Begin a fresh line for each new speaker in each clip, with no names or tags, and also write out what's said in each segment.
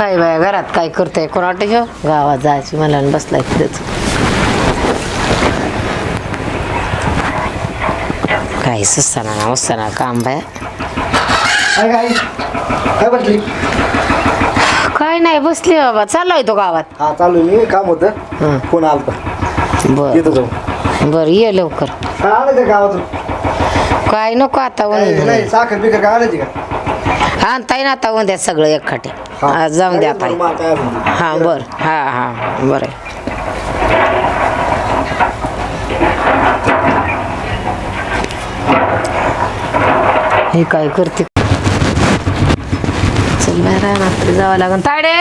काय बाया घरात काय करतोय? कोणाट ह्यो गावात जायची मला आणि बसलाय तिथेच. काही सुस्ताना ना उस्ताना काम बाया.
काय काय काय बसली?
काय नाही बसली बाबा. चाललोय तो गावात.
हा चालू मी. काम
हं.
होतं फोन आलता.
बर.
येतो जाऊ.
बर ये लवकर.
काय आणायचं गावातून?
काय नको आता
नाही साखर बिकर काय आणायची का?
आणताय ना आता उद्या सगळं एकखाटे.
हा.
जाऊन द्या
अजून?
हा बर. हा हा बरं. आहे. हे काय करते? चल बाहेर राहणार जावं लागेल ताडे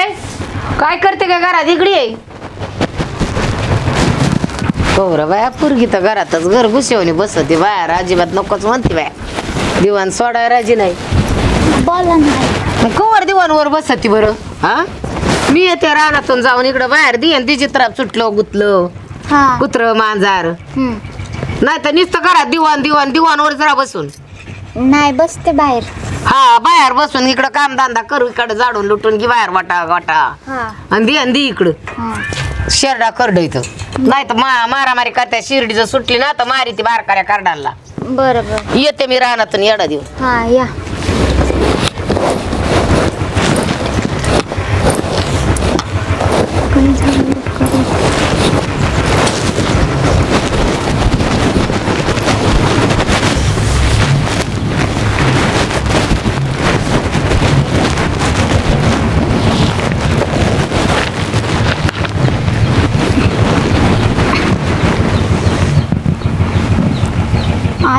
काय करते काय घरात? इकडे ये. हो रे बाया पुरगी तर घरातच घर घुसवणी बसते बाहेर अजिबात नकोच म्हणते बाया. दिवाण सोडाय राजी नाही.
बोला नाही
मग कवर दिवाणवर बसती बरं? हा? मी येते रानातून जाऊन इकडं बाहेर दियन तिची त्राप सुटलं गुतलं.
हा.
कुत्र मांजार.
हम्म.
नाही तर नुसतं घरात दिवाण दिवाण दिवाणवर जरा बसून.
नाही बसते बाहेर.
हा बाहेर बसून इकडं कामधंदा करू इकडं जाडून लुटून की बाहेर वाटा वाटा.
हा.
आणि दे आणि दे इकडं.
हा.
शेरडा करड इथं. नाही तर मा मारामारी करत्या शिर्डी जर सुटली ना तर मारी ती बारकाऱ्या करडाला.
बरं बरं.
येते मी रानातून येडा देऊ
हा या.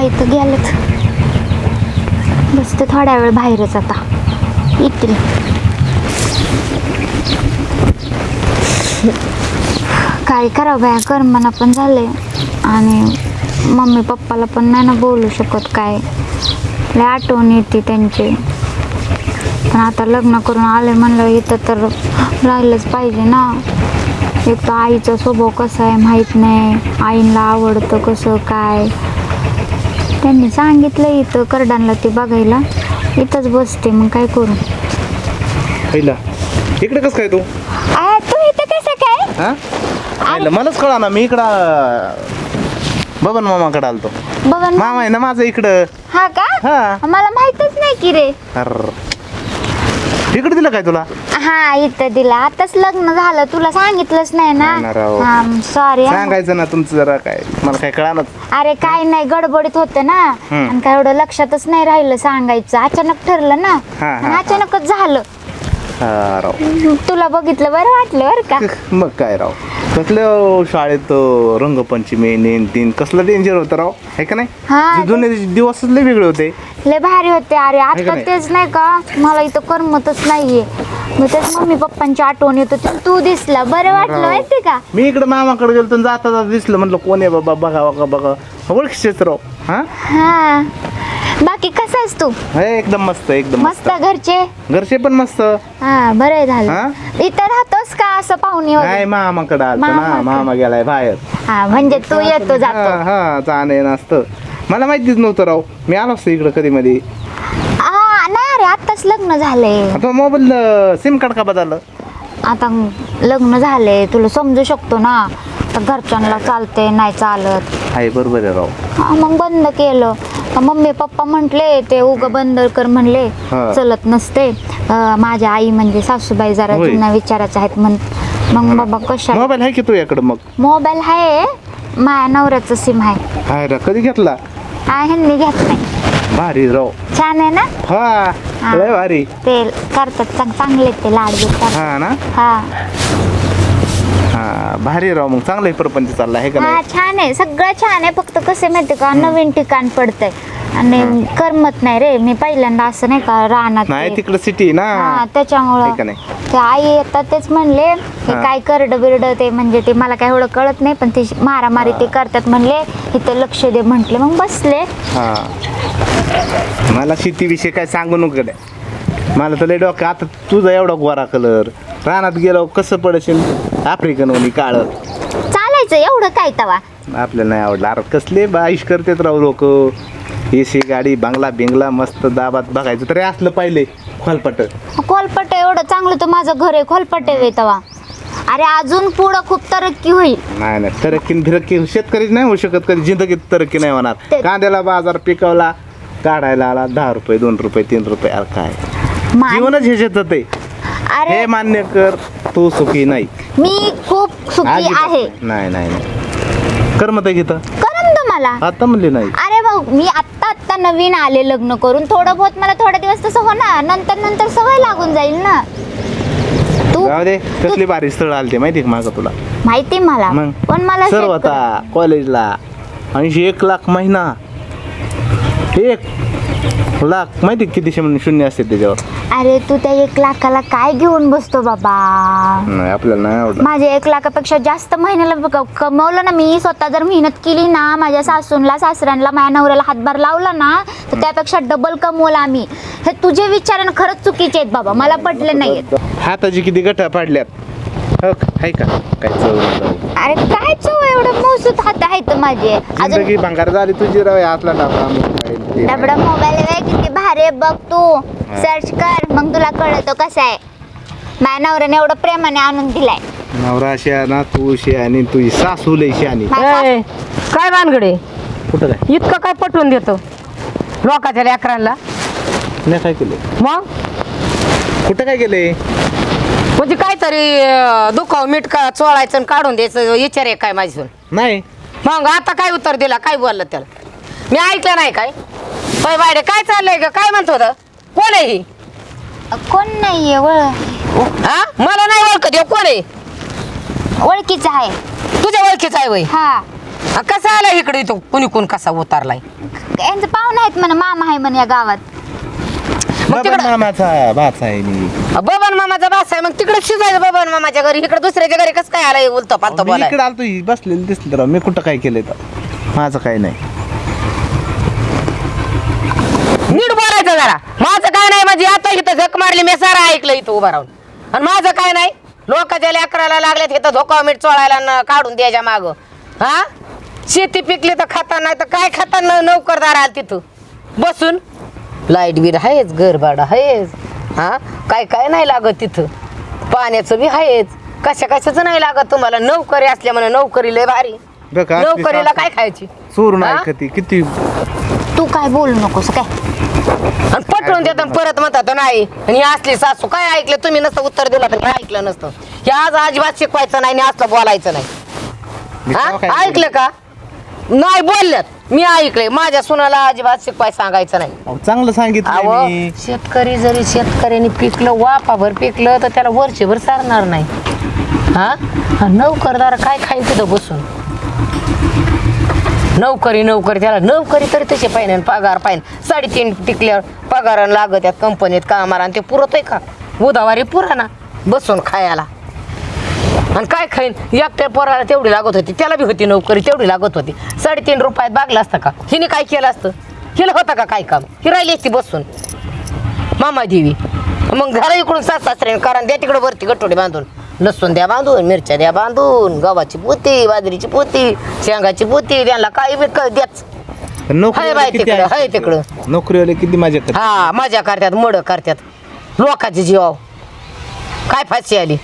इथं गेलंच बस ते थोड्या वेळ बाहेरच आता. येतील. काय करावं बाया कर्मना पण झाले आणि मम्मी पप्पाला पण नाही ना बोलू शकत काय. लय आठवण येते त्यांची. पण आता लग्न करून आले म्हणलं इथं तर राहिलंच पाहिजे ना. एक तर आईचा स्वभाव कसा आहे माहीत नाही. आईला आवडतं कसं काय. त्यांनी सांगितलं इथं करडांना ते बघायला. इथंच बसते मग काय करू?
पहिला इकडे कसं काय तू?
आ, तू इथं कसं काय?
हा? मलाच कळा ना मी इकडं बबन मामाकडे आलतो.
बघा ना.
मामा आहे ना माझं इकडं.
हा का?
हा.
मला माहितच नाही की रे.
अर. इकडे दिलं काय तुला?
हा इथं दिला. आताच लग्न झालं तुला सांगितलंच नाही
नाही ना राव.
ना सॉरी
सांगायचं ना तुमचं जरा काय मला काय कळालं
अरे काय नाही गडबडीत होतं ना.
हम्म.
आणि काय एवढं लक्षातच नाही राहिलं सांगायचं. अचानक ठरलं ना.
हा, हा,
आणि अचानकच झालं.
हा राव.
तुला बघितलं बरं वाटलं बरं का?
मग काय राव? कसलं शाळेत अं, रंगपंचमी नेन तीन कसलं डेंजर होतं राव? आहे का नाही?
हा.
जे जुने दिवसच लय वेगळे होते.
लय भारी होते अरे
का
आता
नाही?
तेच नाही का? मला इथं करमतच नाहीये. मग तेच मम्मी पप्पांची आठवण येत होती तू दिसला. बरं वाटलं. माहिती का?
मी इकडे मामाकडे गेलो तर जाता जाता दिसलं. म्हटलं कोण आहे बाबा? बघा बघा बघा. ओळखीच राव. हा?
हा. बाकी कसं आहेस तू?
हे एकदम मस्त एकदम
मस्त
मस्त.
घरचे?
घरचे पण मस्त.
हा बरं
हा?
झालं. इथं राहतोस का असं पाहुणे
नाही
वगैरे
मामाकडे आलतो ना
मामाकडे.
मामा गेलाय बाहेर.
हा म्हणजे तू येतो
हा
जातो.
हा चाणे नसतं मला माहितीच नव्हतं राव. मी आलो असतो इकडं कधी मध्ये
हा नाही अरे आताच लग्न झालंय.
आता मोबाईल सिम कार्ड का बदललं?
आता लग्न झालंय तुला समजू शकतो ना. तर घरच्यांना चालते नाही चालत.
आहे बरोबर आहे राव.
हा मग बंद केलं. मम्मी पप्पा म्हंटले ते उग बंद कर म्हणले
हा.
चलत नसते. अं, माझ्या आई म्हणजे सासूबाई जरा
होय.
जुन्या विचाराच्या आहेत म्हण मग बाबा कशा
मोबाईल आहे की तू याकडं मग?
मोबाईल आहे. माझ्या नवऱ्याचं सिम आहे.
हाय रा. कधी घेतला?
हा ह्यांनी घेत नाही
भारी राव.
छान आहे ना?
हा.
हा.
लय भारी.
ते करतात चांग- चांगले ते लाड. घेतात
हा ना?
हा.
हा भारी राव मग. चांगलं प्रपंच चालला आहे का
हा
नाही?
छान आहे. सगळं छान आहे. फक्त कसे माहिती का? नवीन ठिकाण पडतंय. आणि करमत नाही रे. मी पहिल्यांदा असं नाही का राहणार
नाही तिकडं सिटी ना.
हा
आहे का
त्याच्यामुळं
नाही?
ते आई येतात तेच म्हणले हे
हा.
काय करड बिरड ते म्हणजे ते मला काय एवढं कळत नाही पण ते मारामारी ते करतात म्हणले इथं लक्ष दे म्हटले. मग बसले.
हा. मला शेतीविषयी काय सांगू नको. मला तर लय डोकं आता तुझा एवढा गोरा कलर रानात गेलो कसं पडशील आफ्रिकन वनी काळ.
चालायचं एवढं काय तवा?
आपल्याला नाही आवडलं. अरे कसले बाईश करतेत राव लोक. एसी गाडी बांगला बिंगला मस्त दाबात बघायचं तरी असलं पाहिले खोलपट.
खोलपट एवढं चांगलं तर माझं घर आहे खोलपट आहे तवा. अरे अजून पुढं खूप तरक्की होईल.
नाही नाही. तरक्की फिरक्की शेतकरी नाही होऊ शकत कधी. जिंदगीत तरक्की नाही होणार.
ते-
कांद्याला बाजार पिकवला काढायला आला दहा रुपये दोन रुपये तीन रुपये अरे काय?
मान-
जीवनच हे शेतात आहे.
अरे
हे मान्य कर. तू सुखी नाही.
मी खूप सुखी
अजिबात
आहे.
नाही नाही नाही. करमत आहे घेतं
करम
आता म्हणली नाही.
अरे भाऊ मी आत्ता आत्ता नवीन आले लग्न करून. थोडं बहुत मला थोडे दिवस तसं होणार. नंतर नंतर सवय लागून जाईल ना. तू
जाऊ दे. कसली भारी स्थळ आली ते माहिती का मागं तुला?
माहिती मला.
मग
पण मला
सर
शेतकरी-
होता कॉलेजला ऐंशी एक लाख महिना. एक लाख. माहिती किती शून्य शून्य असते त्याच्यावर?
अरे तू त्या एक लाखाला काय घेऊन बसतो बाबा?
नाही आपल्याला नाही आवडलं.
माझे एक लाखापेक्षा जास्त महिन्याला कमवलं ना मी स्वतः जर मेहनत केली ना माझ्या सासूनला सासऱ्यांना माझ्या नवऱ्याला हातभार लावला ना तर त्यापेक्षा डबल कमवलं आम्ही. हे तुझे विचार ना खरंच चुकीचे आहेत बाबा मला पटले नाहीयेत
हाताची किती गठा पाडल्यात? हो का? का? काय चव.
अरे काय चव एवढं मौसूत हात आहेत माझे. अजून
जिंदगी भंगार झाली तुझी राव आतला डाबा मोबाईल ते.
डबडा मोबाईल आहे किती भारी आहे बघ तू. सर्च कर मग तुला कळतो कसं आहे. माझ्या नवऱ्याने एवढं प्रेमाने आणून दिलाय.
नवरा शहाणा तू शहाणी तुझी सासू लई शहाणी.
माझा-
ए, काय भानगडे?
कुठं काय?
इतकं काय पटवून देतो? लोकांच्या लेकरांना?
नाही काय केलं
मग?
कुठं काय केलंय?
म्हणजे काहीतरी अं, दुखाव मीठ का चोळायचं आणि काढून द्यायचं विचार आहे काय माझी
नाही.
मग आता काय उत्तर दिला काय बोललं त्याला? मी ऐकलं नाही काय? पै बायडे काय चाललंय ग? काय म्हणतो होतं? कोण आहे ही?
कोण नाहीये ओळ
हा मला नाही ओळखत ह्यो कोण आहे?
ओळखीचं आहे.
तुझ्या ओळखीचा आहे वय?
हा.
कसा आला इकडे तो? कुणी कोण कसा उतारलाय?
यांचं पाहुणे आहेत म्हणे मामा आहे म्हणे या गावात.
मग
बाबा
तिकडं
मामाचा भाचा आहे मी.
बबन मामाचा बास आहे मग तिकडे शिजायचं बबन मामाच्या घरी. इकडे दुसऱ्याच्या घरी कसं काय आलाय उलतो पालतो
मी
बोलाय?
इकडे आलतो ही बसलेली दिसली तर. मी कुठं काय केलंय तर? माझं काय नाही.
नीट बोलायचं जरा. माझं काय नाही म्हणजे आता इथं झक मारली मी सारा ऐकलं इथं उभं राहून. आणि माझं काय नाही लोकांच्या लेकराला लागल्यात इथं धोका मीठ चोळायला न काढून द्यायच्या माग. हा? शेती पिकली तर खाता नाही तर काय खाता न नोकरदार आल तिथं बसून. लाइट बिल आहेच घर भाडं आहेच हा? काय काय नाही लागत तिथं. पाण्याचं बी आहेच कशा कशाचं नाही लागत तुम्हाला? नोकरी असल्या म्हणे नोकरी लय भारी. नोकरीला. काय खायची?
चोरून
हा?
ऐकती किती
तू काय बोलू नकोस काय?
आणि पटवून देतात परत म्हणतात नाही. आणि ही असली सासू काय ऐकलं? तुम्ही नसतं उत्तर दिलं तर काय ऐकलं नसतं. हे आज अजिबात शिकवायचं नाही आणि असलं बोलायचं नाही.
मी
हा?
तेव्हा काय
ऐकलं का? नाही बोलल्यात मी ऐकलंय माझ्या सुनाला अजिबात शिकवाय सांगायचं नाही.
अहो, चांगलं सांगितलं
अहो शेतकरी जरी शेतकऱ्याने पिकलं वापाभर पिकलं तर त्याला वर्षभर सारणार नाही. हा? नोकरदार काय खाईल तिथं बसून? नोकरी नोकरी त्याला नोकरी तरी तसे पाहिजे आणि पगार पाहिजे. साडेतीन टिकल्यावर पगार लागत त्या कंपनीत कामाला आणि ते पुरतोय का? उदावारी पुरा बसून खायला. आणि काय खाईन? एकट्या पोराला तेवढी लागत होती. त्याला बी होती नोकरी तेवढी लागत होती. साडेतीन रुपयात बागलं असतं का? हिने काय केलं असतं? हिला होतं का काय काम? ही राहिली असती बसून. मामा देवी. मग घरा इकडून सास सासऱ्याने कारण द्या तिकडे वरती गटोडे बांधून. लसूण द्या बांधून मिरच्या द्या बांधून गव्हाची पोती बाजरीची पोती शेंगाची पोती त्यांना काय बी क- द्याच. हाय
किती
तिकडं,
आहे?
हाय तिकडं.
नोकरीवाले किती माझ्या
हा मजा करतात मड करतात. लोकांची जीवाव काय फाशी आली?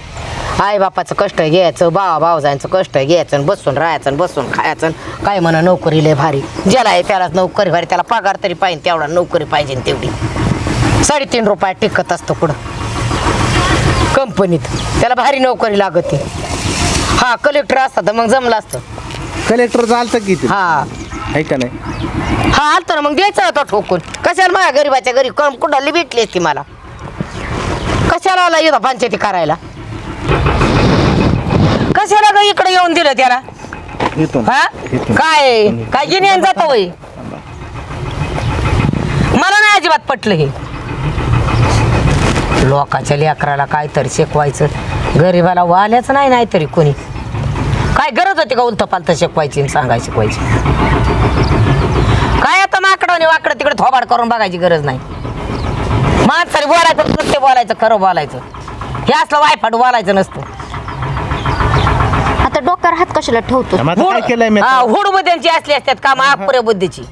आई बापाचं कष्ट घ्यायचं भावा भावजांचं कष्ट घ्यायचं आणि बसून राहायचं आणि बसून खायचं आणि काय म्हणा नोकरी लय भारी. ज्याला आहे त्यालाच नोकरी भारी त्याला पगार तरी पाहिजे तेवढा नोकरी पाहिजे तेवढी. साडेतीन रुपयात टिकत असतं कुठं? कंपनीत. त्याला भारी नोकरी लागते. हा कलेक्टर असता तर मग जमलं असतं.
कलेक्टर चालतं किती
हा.
आहे का नाही?
हा आलतं ना मग द्यायचं होतं ठोकून. कशाला माझ्या गरीबाच्या घरी कम कुठाली भेटली असती मला? कशाला आला इथं पंचायती करायला? कशाला ग इकडे येऊन दिलं त्याला.
येतो ना.
हा?
येतो.
काय? काय गिन्यान जात मला नाही अजिबात पटलं हे. लोकाच्या लेकराला काहीतरी शिकवायचं. गरीबाला वाल्याच नाही नाहीतरी कोणी. काय गरज होती का उलत पालत शिकवायची आणि सांगाय शिकवायची? काय आता माकडं वाकडं तिकडे थोबाड करून बघायची गरज नाही. माणसाने बोलायचं सत्य बोलायचं खरं बोलायचं. हे असलं वायफाट बोलायचं नसतं.
डोक्यावर हात कशाला ठेवतो?
मग आता काय केलंय मी
हा
आता?
हुड बुद्ध्यांची असली असतात का महापुऱ्या बुद्धीची.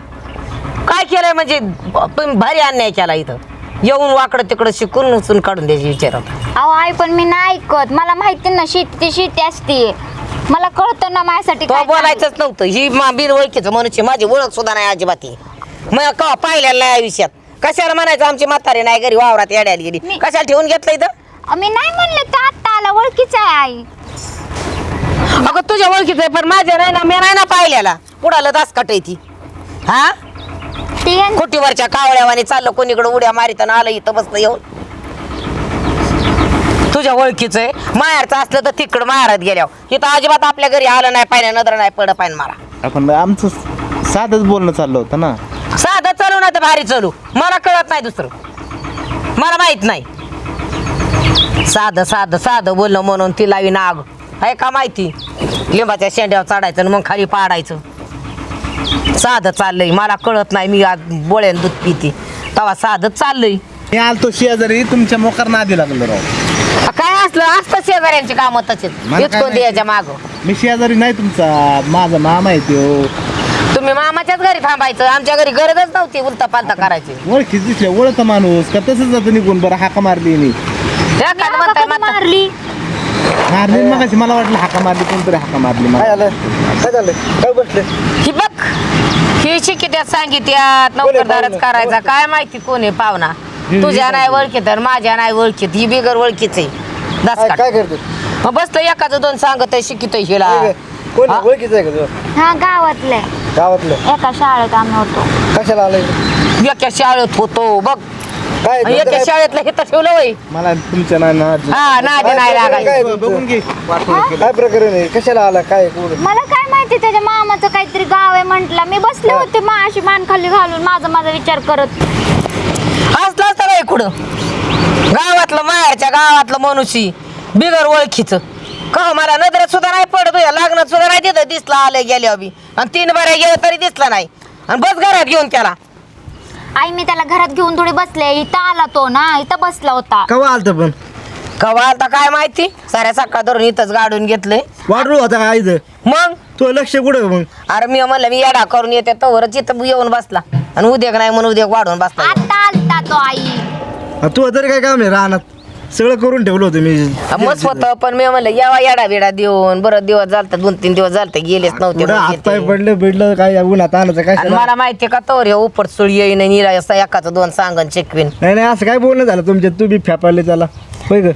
काय केलंय म्हणजे तुम्ही भारी अन्याय केला इथं. येऊन वाकडं तिकडं शिकून उचून काढून द्यायची विचार
अहो आई पण मी नाही ऐकत. मला माहिती ना शेती ती शेती असते. मला कळतं ना माझ्यासाठी
तो
काय
बोलायचंच नव्हतं. ही मा बिन ओळखीचं मनुष्य. माझी ओळख सुद्धा नाही अजिबात. ही मग का पाहिलेलं नाही आयुष्यात? कशाला म्हणायचं आमची म्हातारी नाही घरी वावरात येड्याला गेली.
मी-
कशाला ठेवून घेतलं इथं.
मी नाही म्हणले तर आत्ता आला ओळखीचा आहे आई.
अगं तुझ्या ओळखीचं आहे पण माझ्या नाही ना मी नाही ना पाहिलेला. कुणाला दास कटाय ती. हा?
ते यां-
कोटीवरच्या कावळ्यावाने चाललं कोणीकडे उड्या मारित आणि आलं इथं बसलं येऊन. तुझ्या ओळखीचं आहे. माहेरचं असलं तर तिकडं माहेरात गेल्यावर. इथं अजिबात आपल्या घरी आलं नाही पाहिजे नजर नाही पड पाहिजे मला.
आपण आमचं साधंच बोलणं चाललं होतं ना.
साधं चालू ना तर भारी चालू. मला कळत नाही दुसरं. मला माहीत नाही. साधं साधं साधं बोलणं म्हणून ती लावी नाग. आहे का माहिती? लिंबाच्या शेंड्यावर चढायचं आणि मग खाली पाडायचं. साधं चाललंय. मला कळत नाही मी आज बोळ्यान दूध पिते. तेव्हा साधं चाललंय.
मी आलतो शेजारी तुमच्या मोकार नादी लागलो राव.
काय असलं? असतं शेजाऱ्यांची कामं तसेच.
मला काय माहिती?
द्यायच्या माग?
मी शेजारी नाही तुमचा माझा मामा आहे तो
तुम्ही मामाच्याच घरी थांबायचं. आमच्या घरी गरजच नव्हती उलता पालता करायची.
ओळखीच दिसल्या ओळख माणूस. का तसंच जातं निघून बरं हाका मारली मी
म्हणताय म्हाता-
मारली?
मारली मग मला वाटलं हाका मारली कोणतरी हाका मारली
काय
मला
झालं? काय झालं? काय बसले?
ही बघ ही शिकित्यात सांगित्यात नोकरदारच? करायचा. काय माहिती कोण आहे पाहुणा? तुझ्या नाही ओळखीत आणि माझ्या नाही ओळखीत. ही बिगर ओळखीच आहे.
काय काय करते?
मग बसलं एकाचं दोन सांगत शिकित हिला.
कोण
हा?
ओळखीचं आहे का तुझं?
हा गावातले.
गावातलं.
एका शाळेत आम्ही होतो.
कशाला आलंय?
एका शाळेत होतो बघ.
काय
एका शाळेतलं हे तर ठेवलं वय.
मला तुमच्या ना ना
हा नादी नाही लागायचं.
काय
बघून घे.
काय प्रकरण आहे? कशाला आला? काय? कोण
मला काय माहिती त्याच्या मामाचं काहीतरी गाव आहे म्हंटल. मी बसले होते मा अशी मान खाली घालून माझा माझा विचार करत.
असलं असतं बाई कुठं? गावातलं माहेरच्या गावातलं मनुष्य बिगर ओळखीचं. का मला नजरेत सुद्धा नाही पडत या लग्नात सुद्धा नाही तिथं दिसला आले गेल्या बी. आणि तीन बऱ्या गेलं तरी दिसला नाही. आणि बस घरात घेऊन त्याला.
आई मी त्याला घरात घेऊन थोडी बसले. इथं आला तो ना इथं बसला होता.
कवा आलत पण?
कवा आता काय माहिती? साऱ्या सकाळ धरून इथंच गाडून घेतलंय.
वाढलो होता का आईचं?
मग?
तो लक्ष कुठं मग?
अरे मी म्हणलं मी येडा करून येते तवरच इथं येऊन बसला. आणि उद्या नाही म्हणून उद्या वाढून बसला.
आता आलता तो आई.
तू तरी काय काम आहे रानात? सगळं करून ठेवलं होतं मी.
मस्त होतं पण मी म्हणलं यावा येडा बिडा देऊन. बरं दिवस झालत दोन तीन दिवस झालत गेलेच नव्हते
कुठं हात पाय. पडलं बिडलं काय उन्हात आणायचं काय
आणि मला माहितीये का तवर हे उपट सुळी येईन निरा असा एकाचं दोन सांगन शिकवीन
नाही नाही असं काय बोलणं झालं तुमच्यात तू बी फॅपारले त्याला. होय ग.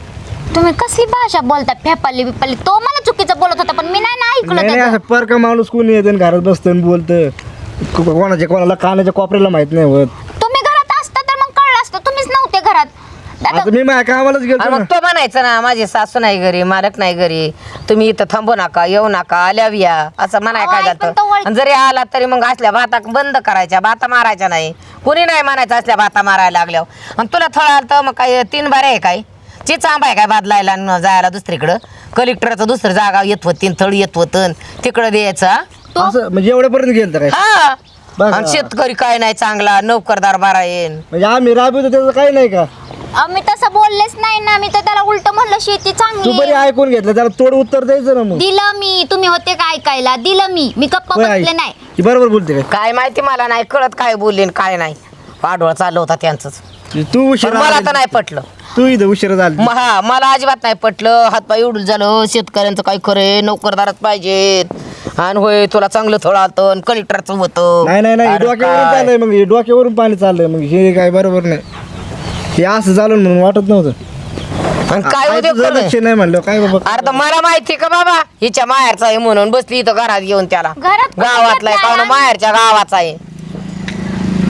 तुम्ही कसली भाषा बोलता फेपाली बिपाली तो मला चुकीचं बोलत होता पण मी नाही ना ऐकलं
नाही नाही
त्याचं.
असं परका माणूस कोणी येतं आणि घरात बसतं आणि बोलतं? को- कोणाच्या कोणाला कानाच्या कोपऱ्याला माहीत नाही होत
तुम्ही घरात असता तर मग कळलं असतं तुम्हीच नव्हते घरात आता
मी माझ्या कामालाच
आणि
गेलो
मग
ना.
तो म्हणायचं ना माझी सासू नाही घरी मालक नाही घरी. तुम्ही इथं थांबू नका येऊ नका आल्यावर या. असं म्हणाय
अहो,
काय
आई, पण
जातं
तो वळ-
आणि जरी आला तरी मग असल्या भाता बंद करायच्या भाता मारायच्या नाही. कुणी नाही म्हणायचं असल्या भाता मारायला लागल्यावर. आणि तुला थोडं आलं तर मग काय तीन बारे आहे काय? चिच आंबा आहे काय बदलायला आणि जायला दुसरीकडं? कलेक्टरचं दुसरं जागा येत होती थळ येत होतं तिकडं द्यायचं हा?
असं म्हणजे एवढ्यापर्यंत गेलं काय?
हा.
बघा.
आणि शेतकरी काय नाही चांगला नोकरदार बारा येईन
म्हणजे आम्ही राबवतो त्याचं काही नाही का?
मी तसं बोललेच नाही ना. मी तर त्याला उलट म्हणलं शेती
तू
चांगली
बरी
आहे.
ऐकून घेतलं. त्याला तोड उत्तर द्यायचं ना मग.
दिलं मी. तुम्ही होते का ऐकायला? दिलं मी. मी गप्पा
होय आई.
बसले नाही.
ही बरोबर बोलते काय
काय माहिती मला नाही कळत काय बोलले आणि काय नाही. पाडोळा चालू होता त्यांचंच.
तू उशीर
मला तर नाही पटलं.
तू इथं उशीर झाली.
म- हा मला अजिबात नाही पटलं. हातपाय उडून झालं. शेतकऱ्यांचं काय खरंय नोकरदारच पाहिजेत. आणि होय तुला चांगलं थोडं आलं कलेक्टरचं होतं.
नाही नाही नाही.
अरे
डोक्यावरून
काय?
चाललंय मग. हे डोक्यावरून पाणी चाललंय मग. हे काय बरोबर नाही. हे असं झालं म्हणून वाटत नव्हतं.
आणि काय
आई तुझं? लक्ष नाही म्हणलं काय बाबा?
अरे तर मला माहिती का बाबा? हिच्या माहेरचा आहे म्हणून बसली इथं घरात घेऊन त्याला.
घरात
गावातला आहे
घेतलाय?
काहून माहेरच्या गावाचा आहे.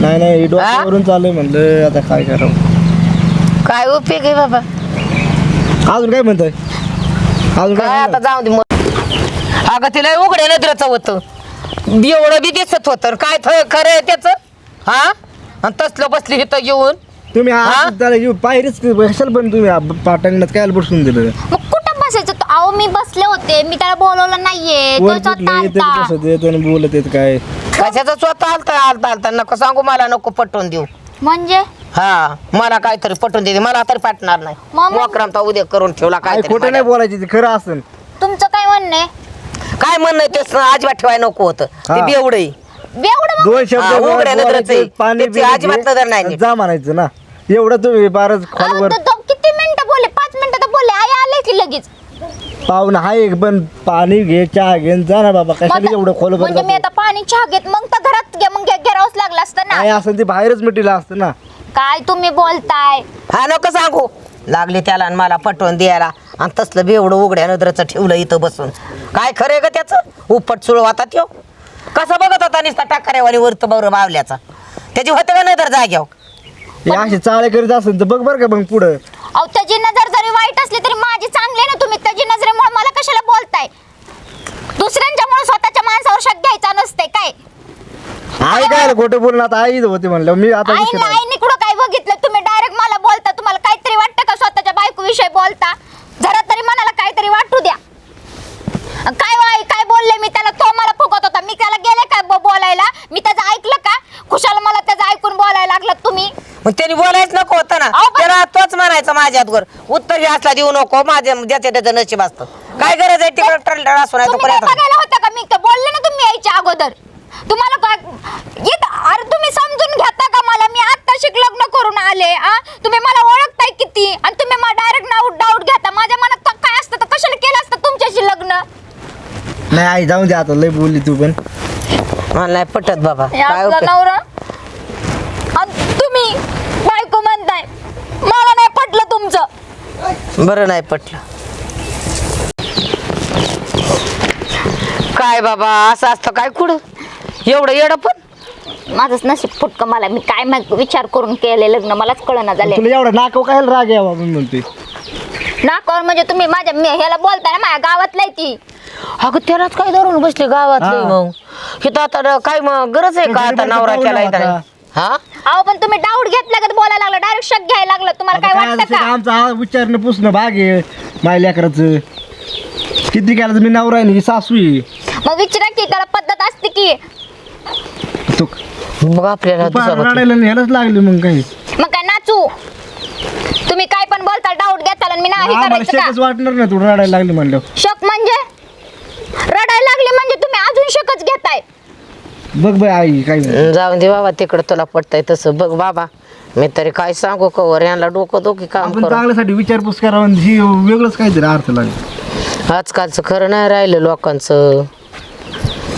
नाही नाही हे डोक्यावरून चाललंय म्हणलं आता काय करावं?
काय उपयोग आहे बाबा?
अजून काय म्हणताय? अजून
काय
काय
आता जाऊ दे मग. अगं तिला उघड्या नजरेचं होतं एवढं बी दिसत होतं. काय थ- खरं आहे त्याचं? हा? आणि तसलं बसली इथं घेऊन.
तुम्ही
हा?
आज त्याला येऊ पायरीच कशाल पण तुम्ही पाटंगणात काय बसून दिलं?
मग कुठं बसायचं? तो अहो मी बसले होते. मी त्याला बोलवलं नाहीये. तो
वर
स्वतः
कुठलं येते
आलता.
बसत येत आणि बोलत येत काय?
कशाचं स्वतः आलता आलता आलता? नको सांगू मला नको पटवून देऊ.
म्हणजे?
हा मला काहीतरी पटवून देते मला तरी पाठणार नाही. तर उद्या करून ठेवला
काय
काय
खोटं नाही बोलायचं ते खरं असेल
तुमचं काय म्हणणं आहे?
काय म्हणणं आहे ते स- अजिबात ठेवाय नको होतं. ते
हा.
बेवडे
एवढं मग-
दोन शब्द
हा, उघड्या
बोलायचे,
नजरेचं आहे.
पाणी
त्याची
बिणी
अजिबात
घे,
नजर नाही नीट.
जा म्हणायचं ना. एवढं तुम्ही बारच
अहो,
खोलवर
तो किती मिनिटं बोलले? पाच मिनिटं तर बोलले. आई आले की लगेच.
पाहून हाय एक पण पाणी घे चहा घे जा ना बाबा कशाला
मग-
एवढं खोलवर
म्हणजे मी आता पाणी चहा घेत मग तर घरात घे मग गिरावंच लागलं असतं ना.
काय असं ते बाहेरच मिटीला असतं ना.
काय तुम्ही बोलताय?
हा नको सांगू. लागले त्याला आणि मला पटवून द्यायला. आणि तसलं बेवडं उघड्या नजरेचं ठेवलं इथं बसून. काय खरंय का त्याचं? उपट चुळवाता त्यो कसं बघत होता नुसता टाकाऱ्यावाली वरत बरं बावल्याचा त्याची होते का नजर जाग्यावर?
हे असे चाळे करीत असेल तर बघ बरं का मग पुढं.
अहो त्याची नजर जरी वाईट असली तरी माझी चांगली आहे ना तुम्ही. त्याची नजरेमुळे मला कशाला बोलताय? दुसऱ्यांच्यामुळे स्वतःच्या माणसावर शक घ्यायचा नसते काय?
आई काय खोटं बोलणं? आता आई होते म्हणलं मी आता
आईने कुठं काय बघितलं? तुम्ही डायरेक्ट मला बोलता तुम्हाला काहीतरी वाटतं का स्वतःच्या बायको विषयी बोलता? जरा तरी मनाला काहीतरी वाटू द्या. अन काय हो आई काय बोलले मी त्याला? तो मला फुकत होता मी त्याला गेले काय ब- बोलायला? मी त्याचं ऐकलं का? खुशाल मला त्याचं ऐकून बोलायला लागलं. तुम्ही?
मग त्यांनी बोलायच नको होतं ना.
अहो, पण-
त्याला तोच म्हणायचं माझ्यात वर उत्तर असला देऊ नको माझ्या ज्याच्या त्याचं नशीब असतं. काय गरज आहे तिकडे ट्रल
तुम्ही बघायला होतं का? मी तर बोलले ना तुम्ही यायच्या अगोदर. तुम्हाला काय येत- अरे तुम्ही समजून घेता का मला? मी आता शिक लग्न करून आले आ? तुम्ही मला ओळखताय किती? आणि तुम्ही मला डायरेक्ट डाऊट डाऊट घेता. माझ्या मनात तर काय असतं? तर कशाला केलं असतं तुमच्याशी लग्न?
नाही आई जाऊन दे आता. लय बोलली तू पण.
मला नाही पटत बाबा.
हे
काय
आपला
उपयोग?
नवरा? आणि तुम्ही बायको म्हणताय. मला नाही पटलं तुमचं.
बरं नाही पटलं. काय बाबा असं असतं काय कुठं? एवढं येडं पण?
माझंच नशीब फुटकं मला. मी काय माहीत विचार करून केले लग्न मलाच कळना झाले
तुला एवढा नाकाव काय राग यावा म्हणून म्हणते?
नाकावर म्हणजे तुम्ही माझ्या मी ह्याला बोलताय ना माझ्या गावातलं आहे ती.
अगं त्यालाच काय धरून बसले गावातले
हा.
मग? हे आता र- काय मग गरज आहे का आता नवरा केला इथं? हा?
अहो पण तुम्ही डाऊट घेतला का? बोलायला लागला डायरेक्ट शक घ्यायला लागलं. तुम्हाला
आता
काय वाटतं का?
आमचा हा विचारणं पुसणं भाग आहे माझ्या लेकराचं. किती केलं तर मी नवरा आहे ना ही सासू आहे.
मग विचारा की त्याला पद्धत असते की.
तो
मग आपल्याला दुसरा.
रडायला लागली मग काही.
मग काय नाचू? तुम्ही काय पण बोलता डाऊट घेताल आणि मी नाही
आम्हाला
करायचं
शेकच
का
वाटणार नाही तू रडायला लागली म्हणलं
शक म्हणजे रडायला लागले म्हणजे तुम्ही अजून शकच घेताय
बघ बाई आई काय नाही.
जाऊन दे बाबा तिकडं तुला पटतंय तसं. बघ बाबा मी तरी काय सांगू कवर यांना डोकं डोकी काम
आपण
करू
चांगल्यासाठी विचारपूस करावा आणि ही वेगळंच काहीतरी अर्थ लागेल.
आजकालचं खरं नाही राहिलं लोकांचं.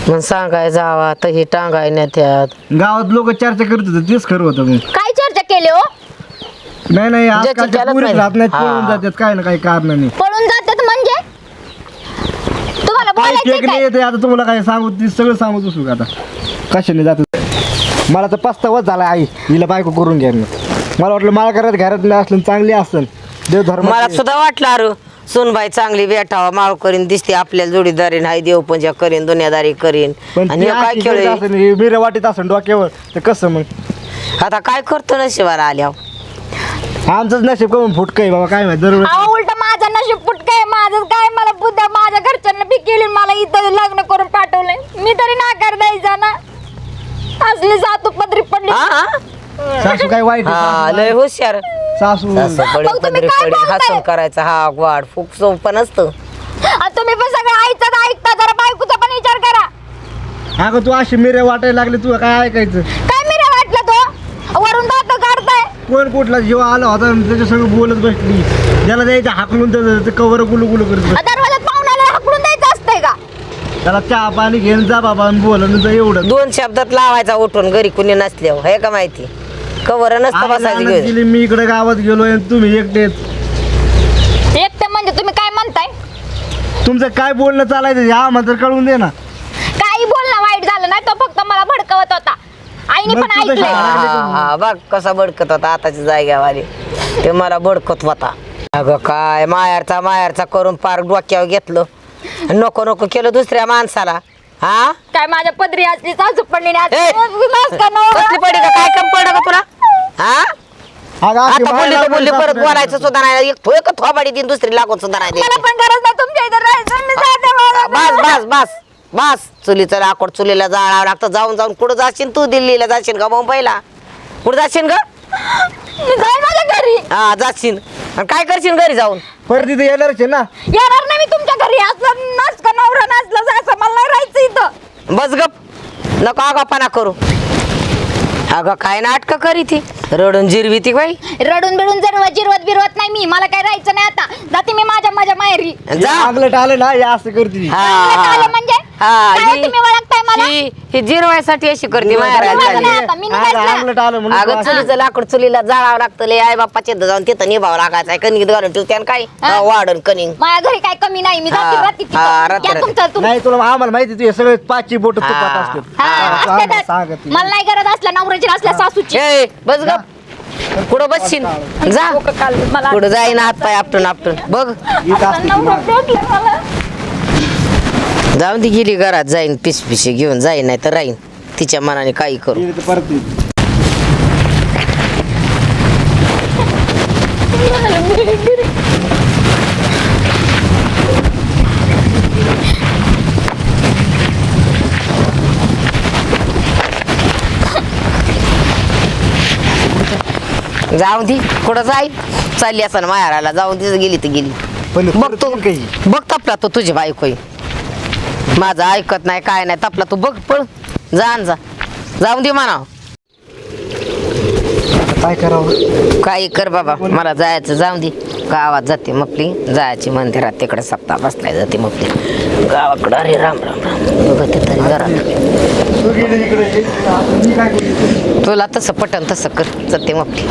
मग सांगाय जावा तर हे टांगाय नेत्यात
गावात लोक चर्चा करत होते तेच खरं होतं मग
काय चर्चा केली हो?
नाही नाही आजकालच्या पुरीच
नाही.
राहत नाहीत
हा.
पळून जातात काय ना काही कारणाने.
पळून जातात म्हणजे? तुम्हाला
काय
बोलायचं
नाही
काय?
येते आता तुम्हाला काय सांगू ती सगळं सांगू दुसरं का आता? कशाने जात? मला तर पस्तावाच झाला आई. हिला बायको करून घ्या मी. मला वाटलं मला करत घरात नाही असलं चांगली असेल. देव धर्म
मला सुद्धा वाटलं अरे. सुनबाई चांगली बेटावा माळ करीन दिसते आपल्याला जोडीदारी नाही देवपूजा करीन दुनियादारी करीन. आणि हे काय खेळ आहे?
हे मिरं वाटीत असेल डोक्यावर तर कसं मग?
आता काय करतो ना शिवाला आल्यावर?
आमचंच नशीब करून फुटकं आहे बाबा काय माहिती दरवेळेस
अहो उलट माझं नशीब फुटकं आहे माझं काय मला बुद्धा माझ्या घरच्यांना बी केली मला इथं लग्न करून पाठवलंय. मी तरी नाकार द्यायचा ना असली जातो पदरी पडली.
हा?
सासू काय वाईट आहे,
हा
सासू
लय हुशार.
सासू.
असं पडे
मग तुम्ही
पदरी
काय
पडे
बोलताय?
हसून करायचं हा वाढ फुक सोपं नसतं
आणि तुम्ही पण सगळं आईचं ऐकता जरा बायकोचा पण विचार करा.
अगं तू अशी मिरे वाटायला लागले तू काय ऐकायचं?
काय मी वाटलं तो? वरून दात काढताय.
कोण कुठला जीव आला होता आणि त्याच्या सगळं बोलत बसली. ज्याला द्यायचं हाकलून तर ते कवर गुलू गुलू करत.
दरवाजात पाहुण्याला हाकलून द्यायचं असतंय का
त्याला चहा पाणी घेऊन जा बाबा आणि बोल आणि जा एवढं.
दोन शब्दात लावायचा उठून घरी कुणी नसल्यावर हे का माहिती? कवर नसतं
आई
बसायचं
गेली मी इकडे गावात गेलो आणि तुम्ही एकटेच.
एक तर म्हणजे तुम्ही काय म्हणताय?
तुमचं काय बोलणं चालायचं हा मात्र कळून दे ना
काही बोलणं वाईट झालं नाही तो फक्त मला भडकवत होता. आईने
मग
पण
तुझं
ऐकलंय.
शाळा-
हा, हा, बघ कसा बडकत होता आताच्या जाग्यावाले ते मला बडकत होता. अगं काय मायारचा मायारचा करून पार डोक्यावर घेतलं. नको नको केलं दुसऱ्या माणसाला. हा?
काय माझ्या पदरी असली सासू पडली नाही
ए,
आज विलास का नवरा?
कसली पडी का? काय कम पड का तुला? हा?
अगं अशी
आता बोलली
बाहेर
तर बोलली परत बोलायचं सुद्धा नाही. एक थोय का थोबाडी दिन दुसरी लागून सुद्धा नाही
मला
द्यायची.
पण गरज नाही तुमच्या इथं राहायचं मी जाते मला.
बस बस बस बस. चुलीचं लाकूड चुलीला जाळावं लागतं. जाऊन जाऊन कुठं जाशील तू? दिल्लीला जाशील का मुंबईला? कुठं जाशील का
मी माझ्या घरी.
हा जाशील. आणि काय करशील घरी जाऊन?
परत तिथे येणारच आहे ना?
येणार नाही मी तुमच्या घरी. असलं नाच का नवरा नाचलं असं मला नाही राहायचं इथं.
बस गप. नको आगापणा करू. अगं काय नाटक करी ती रडून जिरवी ती बाई.
रडून बिडून जर जिरवत बिरवत नाही मी. मला काय राहायचं नाही आता. जाते मी माझ्या माझ्या माहेरी.
जा.
अंगलट आलं ना? असं करते
हा,
आलं म्हणजे?
हा,
काय
ही-
तुम्ही ओळखताय मला?
ही ही जिरवायसाठी अशी करते
जिरवायला
माहेराला
माझं
चालली.
नाही आता, मी निघायचं
आज
ना.
अंगलट आलं म्हणून
अगं
तू
चुलीचं लाकूड चुलीला जाळावं लागतं लय आई बाप्पाच्या इथं जाऊन तिथं निभावं लागायचं कणगीत घालून ठेवते आणि काय
हा.
वाढन कनिंग
माझ्या घरी काय कमी नाही मी जाते
हा,
राहते
हा,
तिथं.
राहते,
घ्या
राहते.
तुमचं तुम-
नाही तुला आम्हाला माहिती तुझे सगळे पाचची बोट तुपात
हा.
असतात
हा,
हा,
असते
सांग-
तर.
सांगत ती.
मला नाही गरज असल्या नवऱ्याची असल्या सासूची
ए बस ग कुठं बसशील जा
डोकं काल मला
कुठं जाईन हात पाय आपटून आपटून बघ
इथं असते ती
नवरा
माग.
भेटला मला
जाऊन ती गेली घरात जाईन पिस पिशी घेऊन जाईन नाही तर राहीन. तिच्या मनाने काही करू.
परत.
जाऊन ती कुठं जाईल? चालली असं माहेराला जाऊन तिथं गेली तर गेली.
पण
बघ तू
परत काही.
बघ तपला तो तुझी बायको आहे. माझं ऐकत नाही काय नाही तपला तू बघ पळ. जा आणि जा. जाऊन दे म्हणा
काय करावं?
काही कर बाबा मला जायचं जाऊन दे. गावात जाते मपली जायची मंदिरात तिकडे सप्ताह बसलाय जाते मपली. गावाकडं अरे राम राम राम. बघते तरी
करू?
तुला तसं पटन तसं कर जाते मपली.